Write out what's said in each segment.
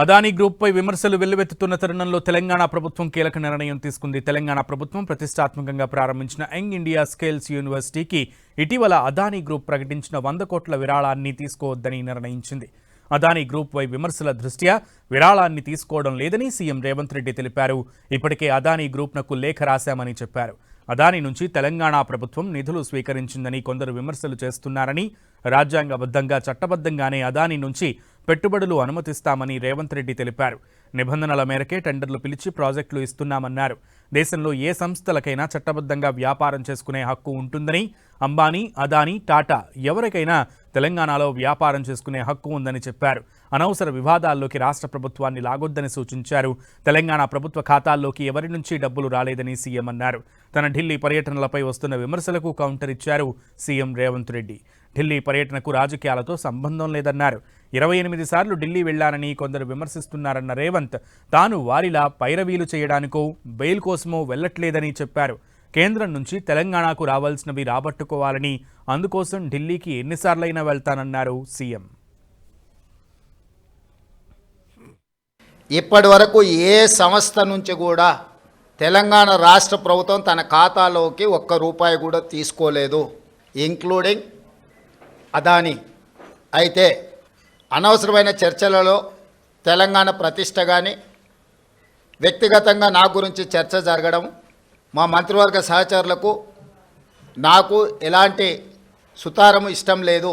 అదానీ గ్రూప్పై విమర్శలు వెల్లువెత్తుతున్న తరుణంలో తెలంగాణ ప్రభుత్వం కీలక నిర్ణయం తీసుకుంది. తెలంగాణ ప్రభుత్వం ప్రతిష్టాత్మకంగా ప్రారంభించిన యంగ్ ఇండియా స్కేల్స్ యూనివర్సిటీకి ఇటీవల అదానీ గ్రూప్ ప్రకటించిన వంద కోట్ల విరాళాన్ని తీసుకోవద్దని నిర్ణయించింది. అదానీ గ్రూప్పై విమర్శల దృష్ట్యా విరాళాన్ని తీసుకోవడం లేదని సీఎం రేవంత్ రెడ్డి తెలిపారు. ఇప్పటికే అదానీ గ్రూప్నకు లేఖ రాశామని చెప్పారు. అదానీ నుంచి తెలంగాణ ప్రభుత్వం నిధులు స్వీకరించిందని కొందరు విమర్శలు చేస్తున్నారని రాజ్యాంగబద్ధంగా చట్టబద్ధంగానే అదానీ నుంచి పెట్టుబడులు అనుమతిస్తామని రేవంత్ రెడ్డి తెలిపారు. నిబంధనల మేరకే టెండర్లు పిలిచి ప్రాజెక్టులు ఇస్తున్నామన్నారు. దేశంలో ఏ సంస్థలకైనా చట్టబద్ధంగా వ్యాపారం చేసుకునే హక్కు ఉంటుందని అంబానీ అదానీ టాటా ఎవరికైనా తెలంగాణలో వ్యాపారం చేసుకునే హక్కు ఉందని చెప్పారు. అనవసర వివాదాల్లోకి రాష్ట్ర ప్రభుత్వాన్ని లాగొద్దని సూచించారు. తెలంగాణ ప్రభుత్వ ఖాతాల్లోకి ఎవరి నుంచి డబ్బులు రాలేదని సీఎం అన్నారు. తన ఢిల్లీ పర్యటనలపై వస్తున్న విమర్శలకు కౌంటర్ ఇచ్చారు సీఎం రేవంత్ రెడ్డి. ఢిల్లీ పర్యటనకు రాజకీయాలతో సంబంధం లేదన్నారు. ఇరవై ఎనిమిది సార్లు ఢిల్లీ వెళ్ళానని కొందరు విమర్శిస్తున్నారన్న రేవంత్ తాను వారిలా పైరవీలు చేయడానికో బెయిల్ కోసమో వెళ్ళట్లేదని చెప్పారు. కేంద్రం నుంచి తెలంగాణకు రావాల్సినవి రాబట్టుకోవాలని అందుకోసం ఢిల్లీకి ఎన్నిసార్లైనా వెళ్తానన్నారు సీఎం. ఇప్పటి వరకు ఏ సంస్థ నుంచి కూడా తెలంగాణ రాష్ట్ర ప్రభుత్వం తన ఖాతాలోకి ఒక్క రూపాయి కూడా తీసుకోలేదు ఇంక్లూడింగ్ అదాని. అయితే అనవసరమైన చర్చలలో తెలంగాణ ప్రతిష్ట కానీ వ్యక్తిగతంగా నా గురించి చర్చ జరగడం మా మంత్రివర్గ సహచరులకు నాకు ఎలాంటి సుతారము ఇష్టం లేదు.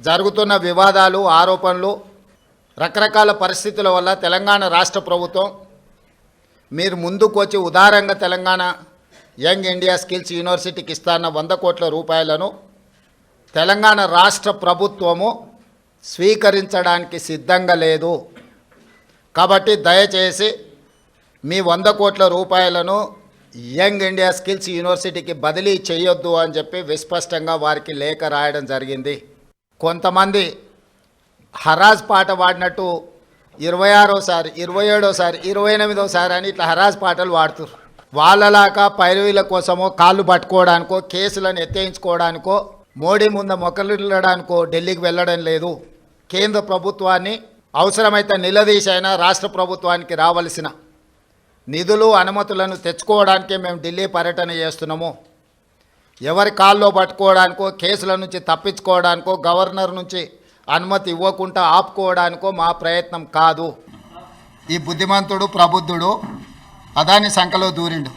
జరుగుతున్న వివాదాలు ఆరోపణలు రకరకాల పరిస్థితుల వల్ల తెలంగాణ రాష్ట్ర ప్రభుత్వం మీరు ముందుకు వచ్చి ఉదారంగా తెలంగాణ యంగ్ ఇండియా స్కిల్స్ యూనివర్సిటీకి ఇస్తాన్న వంద కోట్ల రూపాయలను తెలంగాణ రాష్ట్ర ప్రభుత్వము స్వీకరించడానికి సిద్ధంగా లేదు. కాబట్టి దయచేసి మీ వంద కోట్ల రూపాయలను యంగ్ ఇండియా స్కిల్స్ యూనివర్సిటీకి బదిలీ చేయొద్దు అని చెప్పి విస్పష్టంగా వారికి లేఖ రాయడం జరిగింది. కొంతమంది హరాజ్ పాట పాడినట్టు ఇరవై ఆరోసారి ఇరవై ఏడోసారి ఇరవై ఎనిమిదోసారి అని ఇట్లా హరాజ్ పాటలు వాడుతున్నారు వాళ్ళలాగా పైరవీల కోసమో కాళ్ళు పట్టుకోవడానికో కేసులను ఎత్తేయించుకోవడానికో మోడీ ముందు మొక్కలిల్లడానికో ఢిల్లీకి వెళ్ళడం లేదు. కేంద్ర ప్రభుత్వాన్ని అవసరమైతే నిలదీసైనా రాష్ట్ర ప్రభుత్వానికి రావలసిన నిధులు అనుమతులను తెచ్చుకోవడానికే మేము ఢిల్లీ పర్యటన చేస్తున్నాము. ఎవరి కాల్లో పట్టుకోవడానికో కేసుల నుంచి తప్పించుకోవడానికో గవర్నర్ నుంచి అనుమతి ఇవ్వకుండా ఆపుకోవడానికో మా ప్రయత్నం కాదు. ఈ బుద్ధిమంతుడు ప్రబుద్ధుడు అదాని సంఖలో దూరిండు.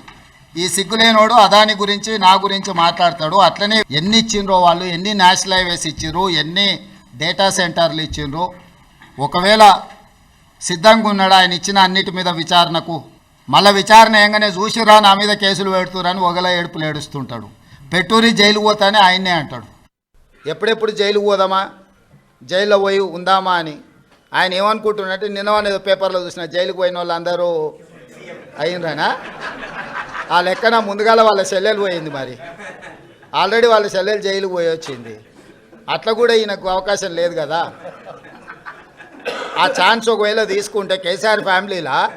ఈ సిగ్గులేనోడు అదాని గురించి నా గురించి మాట్లాడతాడు. అట్లనే ఎన్ని ఇచ్చిండ్రో వాళ్ళు ఎన్ని నేషనల్ హైవేస్ ఇచ్చిండ్రు ఎన్ని డేటా సెంటర్లు ఇచ్చిండ్రు. ఒకవేళ సిద్ధంగా ఉన్నాడు ఆయన ఇచ్చిన అన్నిటి మీద విచారణకు? మళ్ళీ విచారణ ఏంగానే చూసిరా నా మీద కేసులు పెడుతురని ఒకల ఏడుపులు ఏడుస్తుంటాడు. పెట్టూరి జైలు పోతానే ఆయన్నే అంటాడు. ఎప్పుడెప్పుడు జైలు పోదామా? జైల్లో పోయి ఉందామా అని. ఆయన ఏమనుకుంటున్నట్టు నిన్న పేపర్లో చూసిన జైలుకు పోయిన వాళ్ళందరూ అయినరానా ఆ లెక్కన ముందుగాల వాళ్ళ సెల్లెలు పోయింది మరి. ఆల్రెడీ వాళ్ళ సెల్లెలు జైలు పోయి వచ్చింది. అట్లా కూడా ఈయనకు అవకాశం లేదు కదా. ఆ ఛాన్స్ ఒకవేళ తీసుకుంటే కేసీఆర్ ఫ్యామిలీలా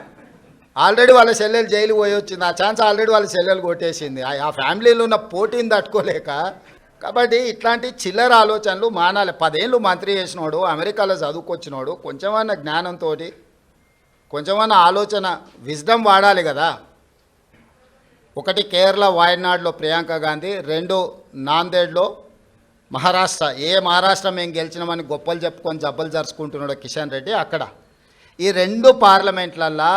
ఆల్రెడీ వాళ్ళ సెల్లెలు జైలు పోయి వచ్చింది. ఆ ఛాన్స్ ఆల్రెడీ వాళ్ళ సెల్లెలు కొట్టేసింది. ఆ- ఆ ఫ్యామిలీలో ఉన్న పోటీని తట్టుకోలేక కాబట్టి ఇట్లాంటి చిల్లర ఆలోచనలు మానాలి. పదేళ్ళు మంత్రి చేసినోడు అమెరికాలో చదువుకొచ్చినోడు కొంచెమన్నా జ్ఞానంతో కొంచెమన్నా ఆలోచన విజ్డమ్ వాడాలి కదా. ఒకటి కేరళ వాయనాడులో ప్రియాంక గాంధీ రెండు నాందేడ్లో మహారాష్ట్ర. ఏ మహారాష్ట్ర మేము గెలిచినామని గొప్పలు చెప్పుకొని జబ్బలు జరుచుకుంటున్నాడు కిషన్ రెడ్డి అక్కడ. ఈ రెండు పార్లమెంట్లల్లో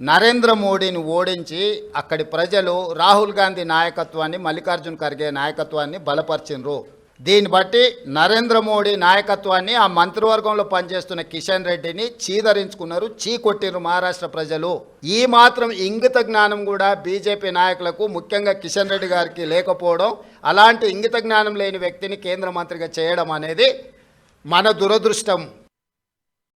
నరేంద్ర మోడీని ఓడించి అక్కడి ప్రజలు రాహుల్ గాంధీ నాయకత్వాన్ని మల్లికార్జున్ ఖర్గే నాయకత్వాన్ని బలపరిచినరు దీన్ని బట్టి నరేంద్ర మోడీ నాయకత్వాన్ని ఆ మంత్రివర్గంలో పనిచేస్తున్న కిషన్ రెడ్డిని చీదరించుకున్నారు చీకొట్టిరు మహారాష్ట్ర ప్రజలు. ఈ మాత్రం ఇంగిత జ్ఞానం కూడా బీజేపీ నాయకులకు ముఖ్యంగా కిషన్ రెడ్డి గారికి లేకపోవడం అలాంటి ఇంగిత జ్ఞానం లేని వ్యక్తిని కేంద్ర మంత్రిగా చేయడం అనేది మన దురదృష్టం.